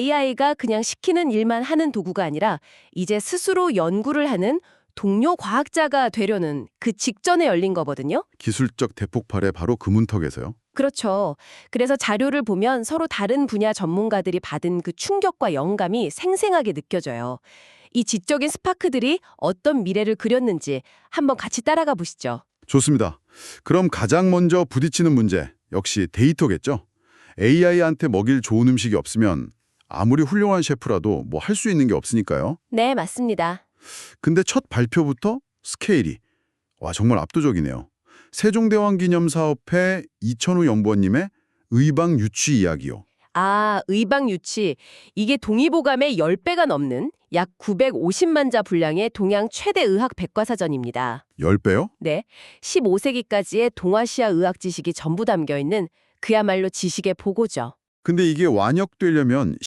AI가 그냥 시키는 일만 하는 도구가 아니라 이제 스스로 연구를 하는 동료 과학자가 되려는 그 직전에 열린 거거든요. 기술적 대폭발의 바로 그 문턱에서요. 그렇죠. 그래서 자료를 보면 서로 다른 분야 전문가들이 받은 그 충격과 영감이 생생하게 느껴져요. 이 지적인 스파크들이 어떤 미래를 그렸는지 한번 같이 따라가 보시죠. 좋습니다. 그럼 가장 먼저 부딪히는 문제 역시 데이터겠죠. AI한테 먹일 좋은 음식이 없으면 아무리 훌륭한 셰프라도 뭐 할 수 있는 게 없으니까요. 네, 맞습니다. 근데 첫 발표부터 스케일이 와 정말 압도적이네요. 세종대왕 기념사업회 이천우 연구원님의 의방 유치 이야기요. 아, 의방 유치. 이게 동의보감의 10배가 넘는 약 950만 자 분량의 동양 최대 의학 백과사전입니다. 10배요? 네, 15세기까지의 동아시아 의학 지식이 전부 담겨 있는 그야말로 지식의 보고죠. 근데 이게 완역되려면